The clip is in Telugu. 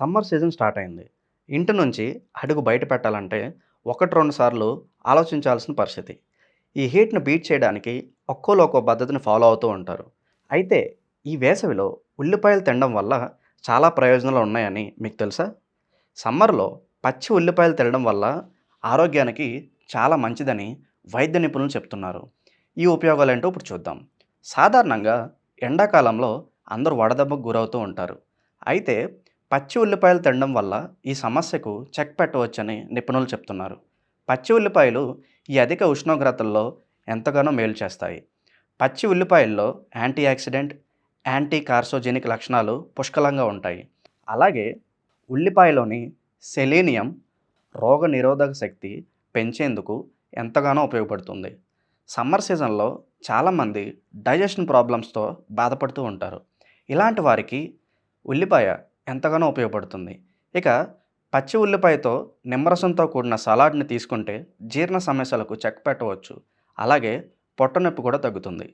సమ్మర్ సీజన్ స్టార్ట్ అయింది. ఇంటి నుంచి అడుగు బయట పెట్టాలంటే ఒకటి, రెండు సార్లు ఆలోచించాల్సిన పరిస్థితి. ఈ హీట్ను బీట్ చేయడానికి ఒక్కోలో ఒక్కో పద్ధతిని ఫాలో అవుతూ ఉంటారు. అయితే ఈ వేసవిలో ఉల్లిపాయలు తినడం వల్ల చాలా ప్రయోజనాలు ఉన్నాయని మీకు తెలుసా? సమ్మర్‌లో పచ్చి ఉల్లిపాయలు తినడం వల్ల ఆరోగ్యానికి చాలా మంచిదని వైద్య నిపుణులు చెప్తున్నారు. ఈ ఉపయోగాలు ఏంటో ఇప్పుడు చూద్దాం. సాధారణంగా ఎండాకాలంలో అందరూ వడదెబ్బకు గురవుతూ ఉంటారు. అయితే పచ్చి ఉల్లిపాయలు తినడం వల్ల ఈ సమస్యకు చెక్ పెట్టవచ్చని నిపుణులు చెప్తున్నారు. పచ్చి ఉల్లిపాయలు ఈ అధిక ఉష్ణోగ్రతల్లో ఎంతగానో మేలు చేస్తాయి. పచ్చి ఉల్లిపాయల్లో యాంటీ ఆక్సిడెంట్, యాంటీ కార్సోజెనిక్ లక్షణాలు పుష్కలంగా ఉంటాయి. అలాగే ఉల్లిపాయలోని సెలీనియం రోగనిరోధక శక్తి పెంచేందుకు ఎంతగానో ఉపయోగపడుతుంది. సమ్మర్ సీజన్‌లో చాలామంది డైజెషన్ ప్రాబ్లమ్స్‌తో బాధపడుతూ ఉంటారు. ఇలాంటి వారికి ఉల్లిపాయ ఎంతగానో ఉపయోగపడుతుంది. ఇక పచ్చి ఉల్లిపాయతో నిమ్మరసంతో కూడిన సలాడ్‌ని తీసుకుంటే జీర్ణ సమస్యలకు చెక్ పెట్టవచ్చు. అలాగే పొట్ట నొప్పి కూడా తగ్గుతుంది.